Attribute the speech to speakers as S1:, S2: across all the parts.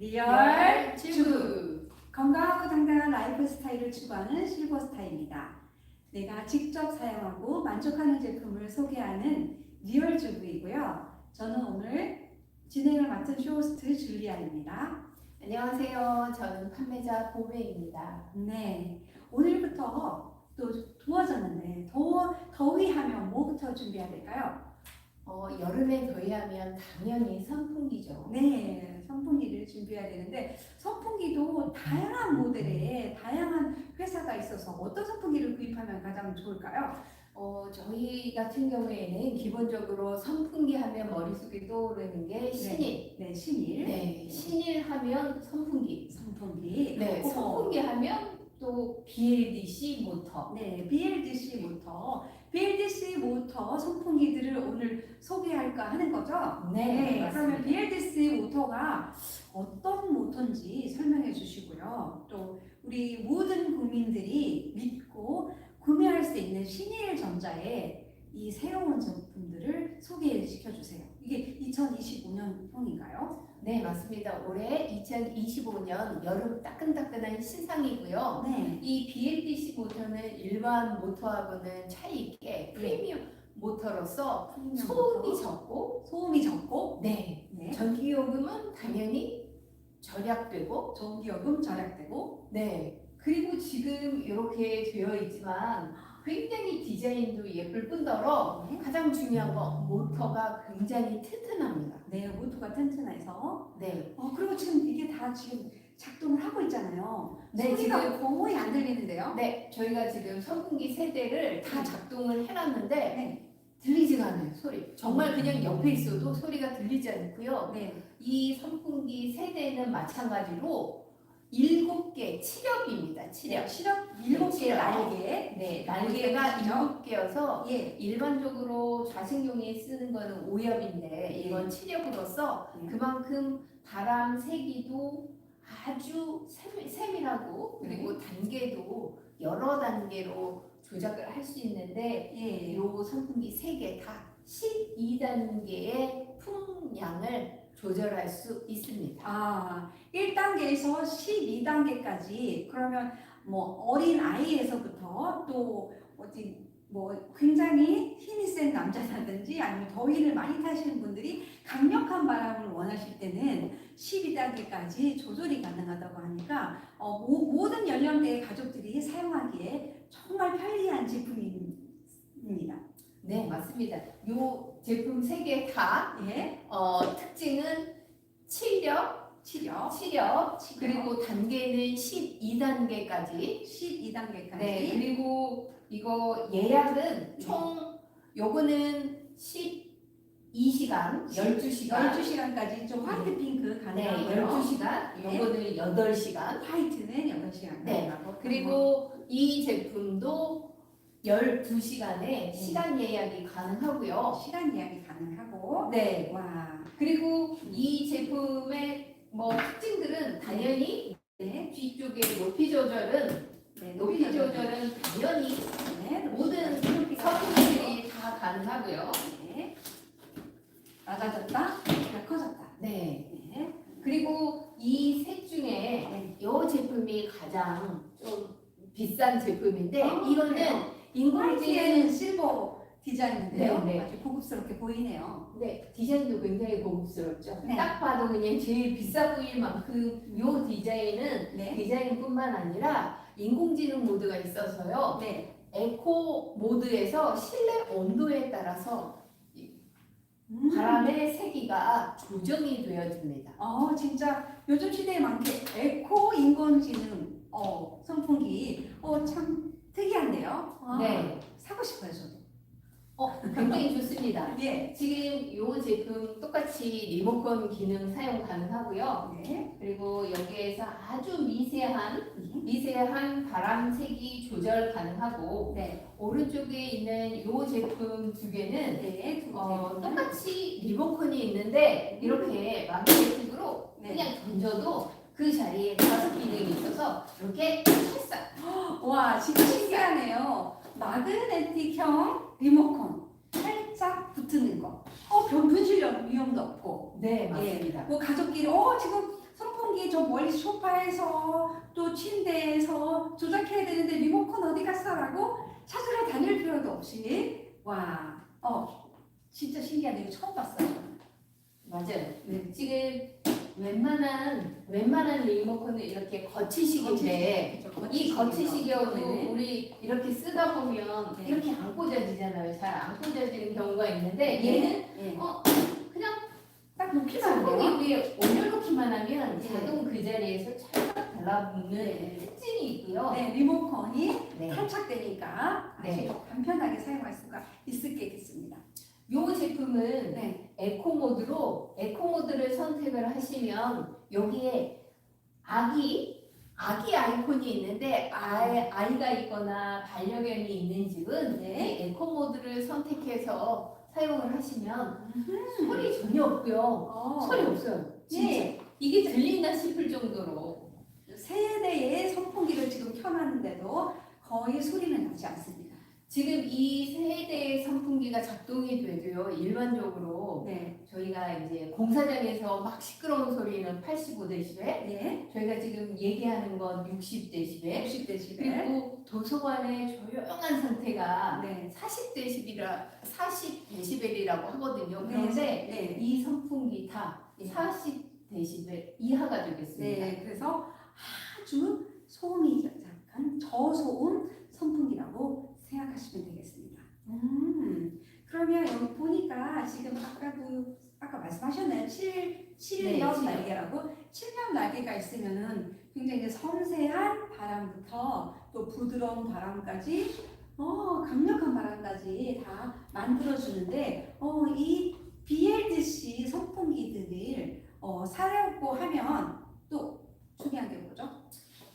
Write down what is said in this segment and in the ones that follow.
S1: 리얼 주부 건강하고 당당한 라이프 스타일을 추구하는 실버스타입니다. 내가 직접 사용하고 만족하는 제품을 소개하는 리얼 주부이고요. 저는 오늘 진행을 맡은 쇼호스트 줄리안입니다.
S2: 안녕하세요. 저는 판매자 보배입니다.
S1: 네, 오늘부터 또 더워졌는데 더워 더위하면 뭐부터 준비해야 될까요?
S2: 어, 여름에 더위하면 당연히 선풍기죠.
S1: 네, 선풍기를 준비해야 되는데 선풍기도 다양한 모델의 다양한 회사가 있어서 어떤 선풍기를 구입하면 가장 좋을까요?
S2: 어, 저희 같은 경우에는 기본적으로 선풍기 하면 머릿속에 떠오르는 게 신일.
S1: 네, 신일
S2: 네, 신일 하면 선풍기.
S1: 선풍기.
S2: 네,
S1: 어머.
S2: 선풍기 하면 또 BLDC 모터.
S1: 네, BLDC 모터, BLDC 모터 선풍기들을 오늘 소개할까 하는 거죠?
S2: 네,
S1: 그러면
S2: 맞습니다.
S1: BLDC 모터가 어떤 모터인지 설명해 주시고요. 또 우리 모든 국민들이 믿고 구매할 수 있는 신일 전자의 이 새로운 제품들을 소개시켜 주세요. 이게 2025년형인가요?
S2: 네, 맞습니다. 올해 2025년 여름 따끈따끈한 신상이고요.
S1: 네.
S2: 이 BLDC 모터는 일반 모터하고는 차이 있게 프리미엄 모터로서 소음이 적고
S1: 소음이 적고
S2: 네
S1: 네.
S2: 전기요금은 당연히 절약되고
S1: 전기요금 절약되고
S2: 네 그리고 지금 이렇게 되어 있지만 굉장히 디자인도 예쁠 뿐더러
S1: 네.
S2: 가장 중요한 건 모터가 굉장히 튼튼합니다.
S1: 네, 모터가 튼튼해서
S2: 네,
S1: 어, 그리고 지금 이게 다 지금 작동을 하고 있잖아요.
S2: 네,
S1: 소리가 거의 안 들리는데요.
S2: 네 저희가 지금 선풍기 세 대를 다
S1: 네.
S2: 작동을 해놨는데
S1: 네.
S2: 들리지가 않아요 소리. 정말 그냥 옆에 있어도 소리가 들리지 않고요.
S1: 네.
S2: 이 선풍기 세 대는 마찬가지로 일곱 개 칠엽입니다. 칠엽.
S1: 네, 실업 일곱 개. 날개.
S2: 네, 날개가
S1: 그렇죠.
S2: 일곱 개여서
S1: 예.
S2: 일반적으로 좌생용에 쓰는 거는 오엽인데 이건 칠엽으로서
S1: 네.
S2: 그만큼 바람 세기도 아주 세밀, 세밀하고 그리고 단계도 여러 단계로 조작을 할 수 있는데
S1: 예.
S2: 요 선풍기 세 개 다 12단계의 풍량을 조절할 수 있습니다.
S1: 아, 1단계에서 12단계까지 그러면 뭐 어린 아이에서부터 또 어디 뭐 굉장히 힘이 센 남자라든지 아니면 더위를 많이 타시는 분들이 강력한 바람을 원하실 때는 12단계까지 조절이 가능하다고 하니까 어, 모, 모든 연령대의 가족들이 사용하기에 정말 편리한 제품입니다.
S2: 네, 맞습니다. 요 제품 세 개 다
S1: 예,
S2: 어, 특징은 칠력,
S1: 치료
S2: 칠력, 그리고 단계는 12단계까지.
S1: 12단계까지
S2: 네, 그리고 이거 예약은 총 요거는 12시간, 12시간.
S1: 12시간까지 좀 화이트 핑크
S2: 네,
S1: 가능하고요.
S2: 12시간.
S1: 네.
S2: 요거는 8시간.
S1: 화이트는 8시간
S2: 네,
S1: 가능하고
S2: 그리고 이 제품도 12시간에 시간 예약이 가능하고요.
S1: 시간 예약이 가능하고
S2: 네.
S1: 와,
S2: 그리고 이 제품의 뭐 특징들은 당연히
S1: 네,
S2: 뒤쪽에 높이 조절은
S1: 네,
S2: 높이 조절은 당연히
S1: 네,
S2: 모든 선풍기들이 다 가능하고요.
S1: 네, 낮아졌다, 높이가 커졌다.
S2: 네.
S1: 네,
S2: 그리고 이 셋 중에
S1: 네.
S2: 이 제품이 가장 좀 비싼 제품인데
S1: 아,
S2: 이거는
S1: 그래요?
S2: 인공지능
S1: 화이트에는 실버 디자인인데요.
S2: 네, 네.
S1: 아주 고급스럽게 보이네요.
S2: 네, 디자인도 굉장히 고급스럽죠.
S1: 네.
S2: 딱 봐도 그냥 제일 비싸 보일 만큼 이 디자인은
S1: 네,
S2: 디자인뿐만 아니라 인공지능 모드가 있어서요.
S1: 네,
S2: 에코 모드에서 실내 온도에 따라서
S1: 음.
S2: 바람의 세기가 조정이 되어집니다.
S1: 어, 진짜 요즘 시대에 많게 에코 인공지능 어, 선풍기 어, 참 특이한데요. 아,
S2: 네,
S1: 사고 싶어요, 저도.
S2: 어, 굉장히 좋습니다.
S1: 예.
S2: 지금 이 제품 똑같이 리모컨 기능 사용 가능하고요.
S1: 네.
S2: 그리고 여기에서 아주 미세한
S1: 네.
S2: 미세한 바람 세기 조절 가능하고
S1: 네.
S2: 오른쪽에 있는 이 제품 두 개는
S1: 네. 두
S2: 어. 똑같이 리모컨이 있는데 이렇게 마그네틱으로
S1: 네.
S2: 그냥 던져도 그 자리에 다섯 기능이 있어서 이렇게 찰싹
S1: 와, 진짜 신기하네요. 마그네틱형 리모컨 살짝 붙는 거. 어, 변 분실 위험도 없고.
S2: 네
S1: 예.
S2: 맞습니다.
S1: 뭐 가족끼리 어 지금 선풍기 거의 소파에서 또 침대에서 조작해야 되는데 리모컨 어디 갔어라고 찾으러 다닐 필요도 없이 와, 어, 진짜 신기하네. 이거 처음 봤어요.
S2: 맞아요.
S1: 네.
S2: 지금 웬만한 웬만한 리모컨은 이렇게 거치식인데 이 거치식이어도
S1: 네.
S2: 우리 이렇게 쓰다 보면
S1: 네.
S2: 이렇게 안 꽂아지잖아요. 잘 안 꽂아지는 경우가 있는데
S1: 예.
S2: 얘는
S1: 예.
S2: 어 그냥
S1: 딱 놓기만.
S2: 위에 올려놓기만 하면
S1: 네.
S2: 자동 그 자리에서 찰싹 달라붙는
S1: 네.
S2: 특징이 있고요.
S1: 네, 리모컨이
S2: 네.
S1: 탈착되니까 아주
S2: 네.
S1: 간편하게 사용할 수가 있겠습니다.
S2: 요 제품은
S1: 네.
S2: 에코 모드로 에코 모드를 선택을 하시면 여기에 아기 아기 아이콘이 있는데 아이, 아이가 있거나 반려견이 있는 집은
S1: 네.
S2: 이 에코 모드를 선택해서 사용을 하시면
S1: 음.
S2: 소리 전혀 없고요.
S1: 어,
S2: 소리 없어요. 진짜.
S1: 네.
S2: 이게 들리나 싶을 정도로
S1: 세대의 선풍기를 지금 켜놨는데도 거의 소리는 나지 않습니다.
S2: 지금 이 세대의 선풍기가 작동이 돼도요 일반적으로
S1: 네.
S2: 저희가 이제 공사장에서 막 시끄러운 소리는 85dB
S1: 네.
S2: 저희가 지금 얘기하는 건 60dB
S1: 60dB.
S2: 그리고 도서관의 조용한 상태가
S1: 네.
S2: 40dB라 40dB이라고 하거든요.
S1: 네.
S2: 그런데
S1: 네.
S2: 이 선풍기 다
S1: 네.
S2: 40dB 이하가 되겠습니다.
S1: 네. 그래서 아주 소음이 약간 저소음 선풍기라고 생각하시면 되겠습니다. 음. 그러면 여기 보니까 지금 아까도 아까 말씀하셨나요? 7, 7년
S2: 네.
S1: 날개라고 7년 날개가 있으면은 굉장히 섬세한 바람부터 또 부드러운 바람까지 어, 강력한 바람까지 다 만들어주는데 어, 이 BLDC 선풍기들을 어, 사려고 하면 또 중요한 게 뭐죠?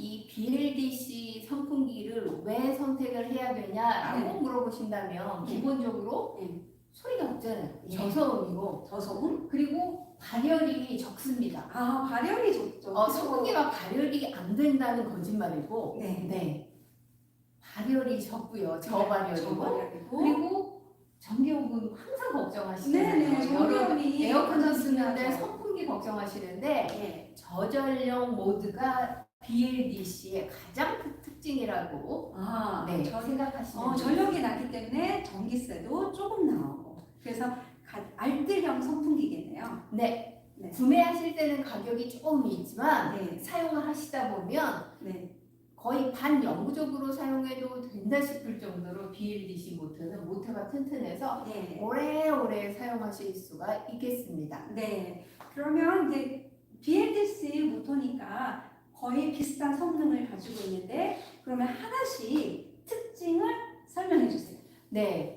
S2: 이 BLDC 선풍기를 왜 선택을 해야 되냐라고
S1: 네.
S2: 물어보신다면
S1: 네.
S2: 기본적으로
S1: 네.
S2: 소리가 없잖아요.
S1: 네.
S2: 저소음이고
S1: 저소음?
S2: 그리고 발열이 적습니다.
S1: 아 발열이 좋죠.
S2: 어, 선풍기가 발열이 안 된다는 거짓말이고
S1: 네.
S2: 네. 발열이 적고요. 저발열이고
S1: 저발열이고
S2: 그리고 전기요금 항상 걱정하시잖아요.
S1: 네네
S2: 에어컨을 쓰는데. 선풍기 걱정하시는데
S1: 네.
S2: 저전력 모드가 BLDC의 가장 큰 특징이라고
S1: 아,
S2: 네,
S1: 저,
S2: 생각하시면
S1: 어. 전력이 나기 때문에 전기세도 조금 나오고 그래서 가, 알뜰형 선풍기겠네요.
S2: 네.
S1: 네.
S2: 구매하실 때는 가격이 조금 있지만
S1: 네.
S2: 사용을 하시다 보면
S1: 네.
S2: 거의 반영구적으로 사용해도 된다 싶을 정도로 BLDC 모터는 모터가 튼튼해서
S1: 네.
S2: 오래오래 사용하실 수가 있겠습니다.
S1: 네. 그러면 이제 BLDC 모터니까 거의 비슷한 성능을 가지고 있는데 그러면 하나씩 특징을 설명해 주세요.
S2: 네.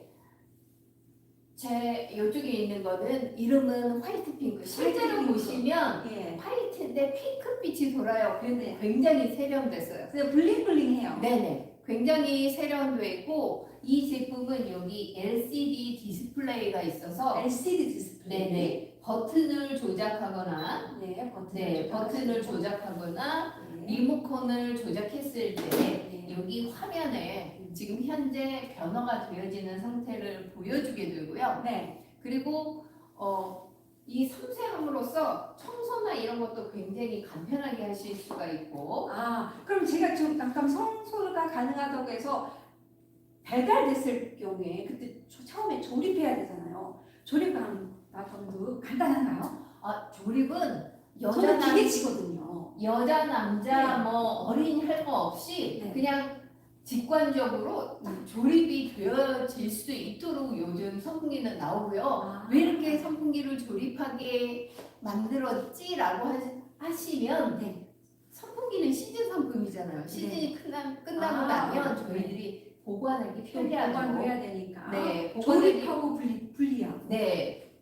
S2: 제 이쪽에 있는 거는 이름은 화이트 핑크. 실제로
S1: 핑크.
S2: 보시면
S1: 예.
S2: 화이트인데 핑크빛이 돌아요. 그래서
S1: 네.
S2: 굉장히 세련됐어요.
S1: 그래서 블링블링해요.
S2: 네네. 굉장히 세련돼 있고 이 제품은 여기 LCD 디스플레이가 있어서
S1: LCD 디스플레이.
S2: 네네 버튼을 조작하거나
S1: 네, 버튼을
S2: 네 버튼을. 조작하거나
S1: 네.
S2: 리모컨을 조작했을 때
S1: 네.
S2: 여기 화면에 지금 현재 변화가 되어지는 상태를 보여주게 되고요.
S1: 네.
S2: 그리고 어, 이 섬세함으로써 청소나 이런 것도 굉장히 간편하게 하실 수가 있고
S1: 아, 그럼 제가 좀 잠깐 성소가 가능하다고 해서 배달됐을 경우에 그때 저- 처음에 조립해야 되잖아요. 조립 하는도 간단한가요?
S2: 아, 조립은 여자
S1: 저는
S2: 남
S1: 기계치거든요.
S2: 여자 남자
S1: 네.
S2: 뭐 어린 할 거 없이
S1: 네.
S2: 그냥 직관적으로 딱 조립이 되어질 수 있도록 요즘 선풍기는 나오고요.
S1: 아,
S2: 왜 이렇게 선풍기를 조립하게 만들었지라고 하- 하시면
S1: 네.
S2: 선풍기는 시즌 상품이잖아요. 시즌이 끝나, 끝나고
S1: 아,
S2: 나면
S1: 네.
S2: 저희들이 보관하기
S1: 보관을
S2: 편리하고
S1: 해야 되니까.
S2: 네, 보관하기
S1: 조립하고 분리, 분리하고.
S2: 네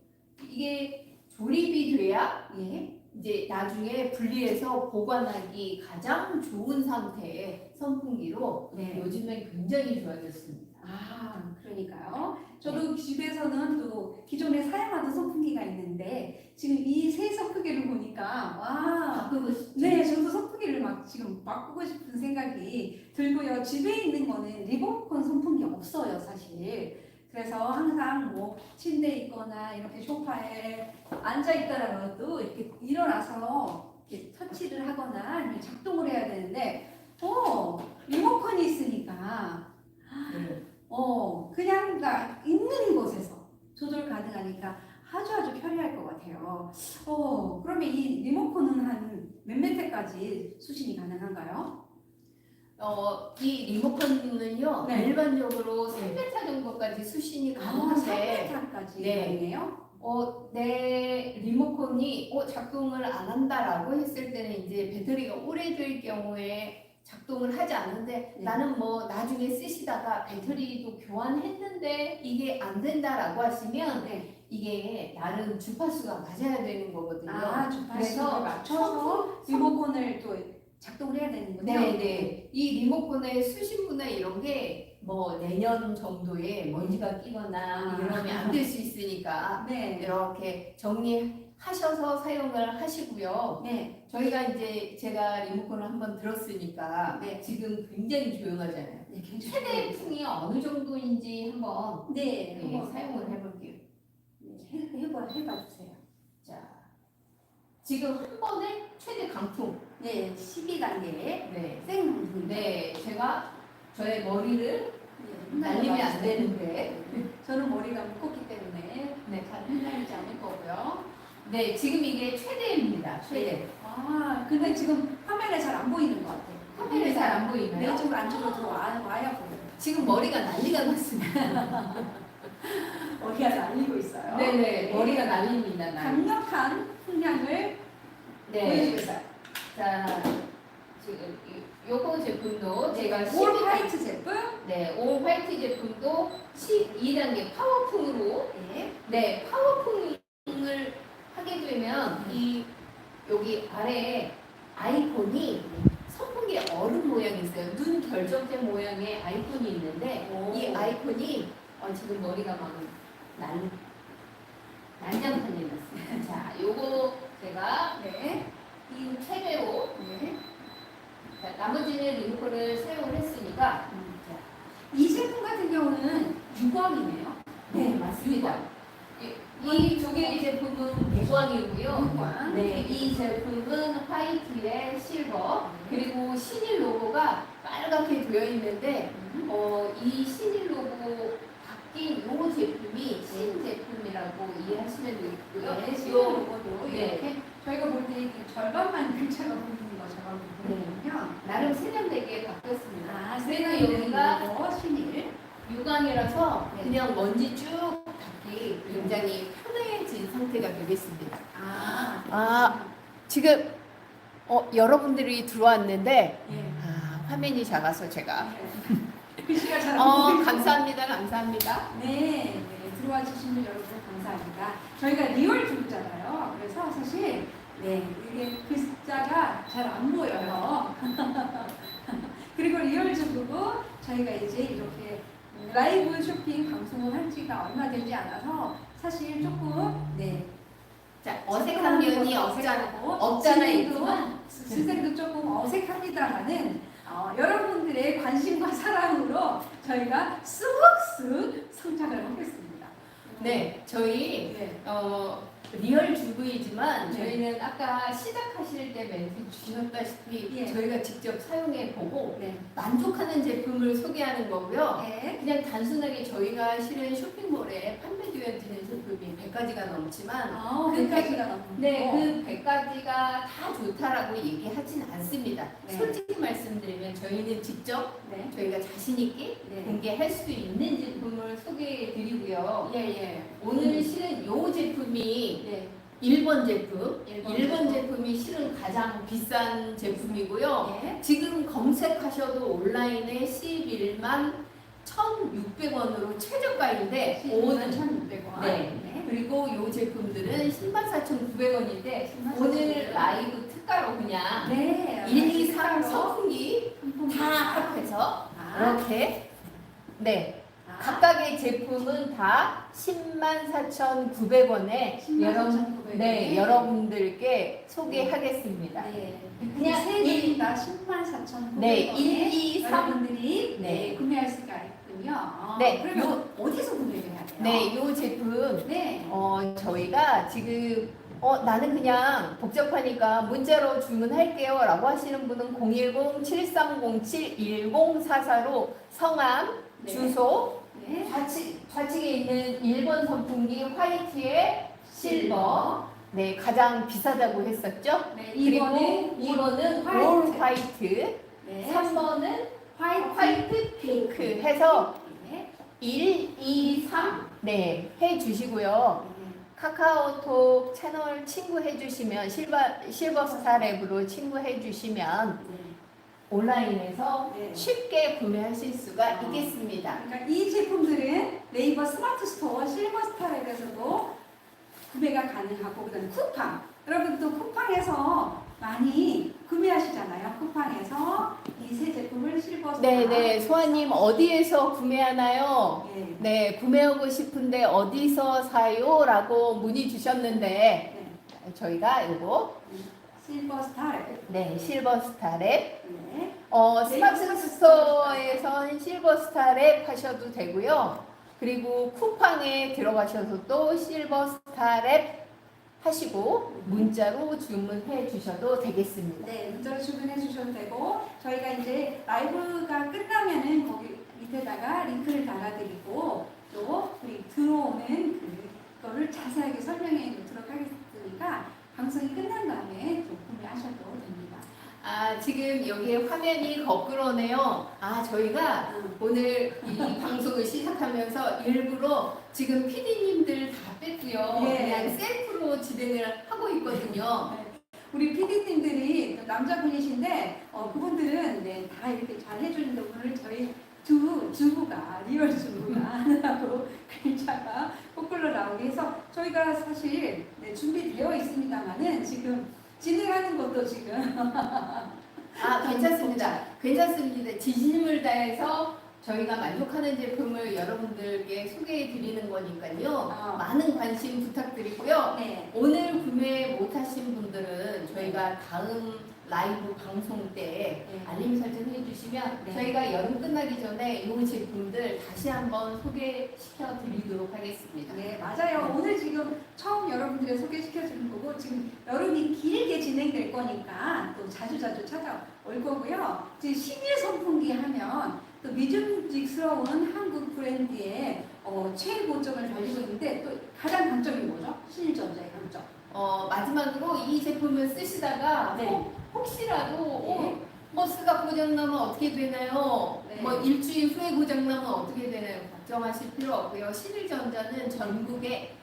S2: 이게 조립이 돼야
S1: 예.
S2: 이제 나중에 분리해서 보관하기 가장 좋은 상태의 선풍기로
S1: 네.
S2: 요즘에 굉장히 좋아졌습니다.
S1: 아, 그러니까요. 저도 집에서는 또 기존에 사용하던 선풍기가 있는데 지금 이 새 선풍기를 보니까 와,
S2: 바꾸고 싶죠?
S1: 네, 저도 선풍기를 막 지금 바꾸고 싶은 생각이 들고요. 집에 있는 거는 리모컨 선풍기 없어요, 사실. 그래서 항상 뭐 침대에 있거나 이렇게 소파에 앉아 있더라도 이렇게 일어나서 이렇게 터치를 하거나 아니면 작동을 해야 되는데 어 리모컨이 있으니까
S2: 네.
S1: 어 그냥 나 있는 곳에서 조절 가능하니까 아주 아주 편리할 것 같아요. 어 그러면 이 리모컨은 한 몇 메타까지 수신이 가능한가요?
S2: 어, 이 리모컨은요
S1: 네.
S2: 일반적으로
S1: 네.
S2: 3m 정도까지 수신이
S1: 아,
S2: 가능한데
S1: 3m까지
S2: 네.
S1: 가능해요?
S2: 어, 내 리모컨이 어, 작동을 안 한다라고 했을 때는 이제 배터리가 오래될 경우에 작동을 하지 않는데
S1: 네.
S2: 나는 뭐 나중에 쓰시다가 배터리도 교환했는데 이게 안 된다라고 하시면
S1: 네.
S2: 이게 나름 주파수가 맞아야 되는 거거든요.
S1: 아
S2: 그래서
S1: 맞춰서 리모컨을 또 작동을 해야 되는군요.
S2: 네네. 이 리모컨의 수신부나 이런 게 뭐 내년 정도에 먼지가 끼거나
S1: 아.
S2: 이러면 안 될 수 있으니까
S1: 네.
S2: 이렇게 정리하셔서 사용을 하시고요.
S1: 네.
S2: 저희가 이제 제가 리모컨을 한번 들었으니까
S1: 네.
S2: 지금 굉장히 조용하잖아요.
S1: 네, 굉장히
S2: 최대 풍이 어느 정도인지 한번
S1: 네,
S2: 네,
S1: 한번
S2: 사용을 해볼게요.
S1: 네, 해, 해봐 해봐 주세요.
S2: 자, 지금 한 번에 최대 강풍.
S1: 네, 12단계
S2: 네,
S1: 생방송.
S2: 네, 제가 저의 머리를
S1: 네,
S2: 날리면 안 되는데.
S1: 저는 머리가 묶었기 때문에
S2: 네,
S1: 잘 흩날리지 않을 거고요.
S2: 네, 지금 이게 최대입니다. 최대.
S1: 네. 아, 근데 지금 화면에 잘안 보이는 것 같아요.
S2: 화면에 잘안 보이나요?
S1: 네, 좀 안쪽으로 들어와 와야 보여요.
S2: 지금 머리가 난리가 났습니다.
S1: 머리가 날리고 있어요.
S2: 네네, 머리가 날립니다. 날.
S1: 강력한 풍량을
S2: 네.
S1: 보여주고 있어요.
S2: 자, 지금 이- 요거 제품도 제가 올12
S1: 화이트 제품.
S2: 네, 올 화이트 제품도 12단계 파워풍으로
S1: 네.
S2: 네, 파워풍을 하게 되면 이 여기 아래에 아이콘이 선풍기 얼음 모양이 있어요. 눈 결정체 모양의 아이콘이 있는데
S1: 오.
S2: 이 아이콘이 어, 지금 머리가 막 난, 난장판이 났어요. 자, 요거 제가
S1: 네.
S2: 이 최대로
S1: 네.
S2: 자, 나머지는 리모컨을 사용을 했으니까
S1: 음.
S2: 자,
S1: 이 제품 같은 경우는 유광이네요.
S2: 네, 맞습니다. 이 두 개의 제품은 무광이고요.
S1: 유광.
S2: 네, 이 제품은 화이트에 실버 그리고 신일 로고가 빨갛게 되어 있는데
S1: 음.
S2: 어, 이 신일 로고 바뀐 이 제품이 신 제품이라고 이해하시면 되고요.
S1: 네,
S2: 요-
S1: 시로 로고도
S2: 네.
S1: 이렇게 저희가 볼 때 절반만 글자가 보이는 것처럼 보이거든요.
S2: 나름 세련되게 바뀌었습니다.
S1: 아,
S2: 그래서 여기가
S1: 신일.
S2: 유광이라서
S1: 네.
S2: 그냥 먼지 쭉 닦기 굉장히 편해진 상태가 되겠습니다.
S1: 아,
S2: 아. 지금 어, 여러분들이 들어왔는데
S1: 예.
S2: 아, 화면이 작아서 제가
S1: 글씨가 잘안
S2: 어. 감사합니다. 감사합니다.
S1: 네, 네, 들어와 주신 분 여러분 감사합니다. 저희가 리얼 중자잖아요. 그래서 사실 네 이게 글자가 잘 안 보여요. 그리고 리얼 중으로 저희가 이제 이렇게 라이브 쇼핑 방송을 한 지가 얼마 되지 않아서 사실 조금 네
S2: 자, 어색한 면이.
S1: 어색하고
S2: 없잖아, 있구만.
S1: 진행도 조금 어색합니다만은 어, 여러분들의 관심과 사랑으로 저희가 쑥쑥 성장을 하겠습니다.
S2: 네, 저희
S1: 네.
S2: 어, 리얼 주부이지만
S1: 네.
S2: 저희는 아까 시작하실 때 멘트 주셨다시피
S1: 예.
S2: 저희가 직접 사용해 보고
S1: 네.
S2: 만족하는 제품을 소개하는 거고요.
S1: 네.
S2: 그냥 단순하게 저희가 실은 쇼핑몰에 판매되어 있는 제품이 100가지가 넘지만
S1: 아,
S2: 그
S1: 100가지가 넘고.
S2: 네, 그 100가지가 다 좋다라고 얘기하진 않습니다.
S1: 네.
S2: 솔직히 말씀드리면 저희는 직접
S1: 네.
S2: 저희가 자신 있게
S1: 네.
S2: 공개할 수 있는 드리고요.
S1: 예, 예.
S2: 오늘 실은 요 제품이
S1: 네.
S2: 1번 제품,
S1: 일본
S2: 1번
S1: 제품.
S2: 제품이 실은 가장 비싼 제품이고요.
S1: 예.
S2: 지금 검색하셔도 온라인에 11만 1,600원으로 최저가인데
S1: 오늘
S2: 오늘
S1: 1,600원.
S2: 네. 그리고 요 제품들은 104,900원인데 오늘 라이브 특가로 그냥
S1: 네.
S2: 1, 2,
S1: 3서
S2: 선풍기 다 합해서
S1: 아,
S2: 이렇게 네
S1: 아,
S2: 각각의 제품은 다 104,900원에
S1: 10만
S2: 여러분
S1: 3,900원.
S2: 네 여러분들께 소개하겠습니다.
S1: 네.
S2: 그냥
S1: 그냥 세
S2: 일-
S1: 개가 10만 4천
S2: 네, 1, 2, 3
S1: 여러분들이
S2: 네.
S1: 네. 구매할 수가 있군요. 어,
S2: 네,
S1: 그러면 어디서 구매를 해야 돼요?
S2: 네, 요 제품
S1: 네.
S2: 어 저희가 지금 어, 나는 그냥 복잡하니까 문자로 주문할게요. 라고 하시는 분은 010-7307-1044로 성함,
S1: 네.
S2: 주소,
S1: 네.
S2: 좌측, 좌측에 있는 1번 선풍기 화이트에 실버. 네, 가장 비싸다고 했었죠?
S1: 네,
S2: 그리고
S1: 2번은
S2: 2번은
S1: 화이트.
S2: 올 화이트,
S1: 네.
S2: 3번은
S1: 화이트,
S2: 화이트 핑크 해서
S1: 네.
S2: 1, 2, 3, 네, 해 주시고요.
S1: 네.
S2: 카카오톡 채널 친구 해 주시면 실버 실버스타 랩으로 친구 해 주시면 온라인에서
S1: 네.
S2: 쉽게 구매하실 수가
S1: 아.
S2: 있겠습니다.
S1: 그러니까 이 제품들은 네이버 스마트 스토어 실버스타랩에서도 구매가 가능하고 그다음 쿠팡 여러분 또 쿠팡에서 많이 구매하시잖아요. 쿠팡에서 이 세 제품을 실버스타
S2: 네, 네, 소아님 어디에서 구매하나요?
S1: 네.
S2: 네, 구매하고 싶은데 어디서 사요?라고 문의 주셨는데
S1: 네.
S2: 저희가 이거
S1: 실버스타랩
S2: 네 실버스타 랩
S1: 네.
S2: 어,
S1: 네,
S2: 스마트 스토어에선 실버스타 랩 하셔도 되고요. 그리고 쿠팡에 들어가셔서 또 실버스타 랩 하시고 문자로 주문해 주셔도 되겠습니다.
S1: 네, 문자로 주문해 주셔도 되고 저희가 이제 라이브가 끝나면은 거기 밑에다가 링크를 달아드리고 또 우리 들어오는 그거를 자세하게 설명해 놓도록 하겠으니까 방송이 끝난 다음에 또 구매하셔도 됩니다.
S2: 아, 지금 여기 화면이 거꾸로네요. 아, 저희가
S1: 음,
S2: 오늘 이 방송을 시작하면서 일부러 지금 PD님들 다 뺐고요.
S1: 네.
S2: 그냥 셀프로 진행을 하고 있거든요.
S1: 우리 PD님들이 남자분이신데 어, 그분들은 네, 다 이렇게 잘 해주는데 오늘 저희 두 주부가 리얼 주부가 하느라고 글자가 거꾸로 나오게 해서 저희가 사실 네, 준비되어 있습니다만은 지금 진행하는 것도 지금
S2: 아, 괜찮습니다. 괜찮습니다. 진심을 다해서 저희가 만족하는 제품을 여러분들께 소개해 드리는 거니까요.
S1: 아.
S2: 많은 관심 부탁드리고요.
S1: 네,
S2: 오늘 구매 못하신 분들은 저희가 다음 라이브 방송 때
S1: 네.
S2: 알림 설정 해 주시면
S1: 네.
S2: 저희가 여름 끝나기 전에 이 제품들 다시 한번 소개시켜 드리도록 하겠습니다.
S1: 네 맞아요. 오늘 지금 처음 여러분들의 소개시켜 주는 거고 지금 여름이 길게 진행될 거니까 또 자주 자주 찾아올 거고요. 지금 10일 선풍기 하면 또 믿음직스러운 한국 브랜드의 어, 최고점을 달리고 있는데 또 가장 강점이 뭐죠? 신일전자의 강점.
S2: 어, 마지막으로 이 제품을 쓰시다가
S1: 네.
S2: 혹, 혹시라도
S1: 네.
S2: 어, 버스가 고장나면 어떻게 되나요?
S1: 네.
S2: 뭐 일주일 후에 고장나면 어떻게 되나요? 걱정하실 필요 없고요. 신일전자는 전국에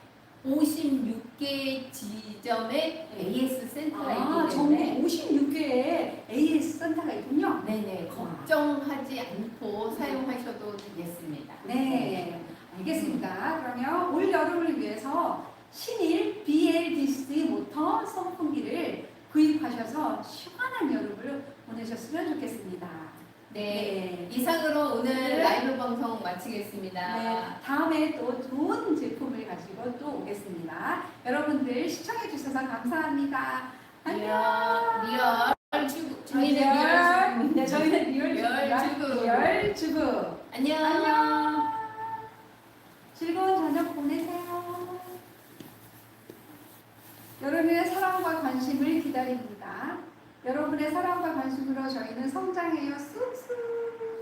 S2: 56개 지점에
S1: 네.
S2: AS 센터가
S1: 아,
S2: 있기 때문에
S1: 56개의 AS 센터가 있군요.
S2: 네네 걱정하지 않고 사용하셔도 되겠습니다.
S1: 네, 알겠습니다. 그러면 올 여름을 위해서 신일 BLDC 모터 선풍기를 구입하셔서 시원한 여름을 보내셨으면 좋겠습니다.
S2: 네. 이상으로 오늘
S1: 네.
S2: 라이브 방송 마치겠습니다.
S1: 네, 다음에 또 좋은 제품을 가지고 또 오겠습니다. 여러분들 시청해 주셔서 감사합니다. 안녕.
S2: 리얼, 리얼 주부. 저희는
S1: 리얼.
S2: 리얼 주부.
S1: 네, 저희는 리얼
S2: 리얼
S1: 주부.
S2: 주부.
S1: 리얼 주부.
S2: 안녕.
S1: 안녕. 즐거운 저녁 보내세요. 여러분의 사랑과 관심을 기다립니다. 여러분의 사랑과 관심으로 저희는 성장해요. 쑥쑥.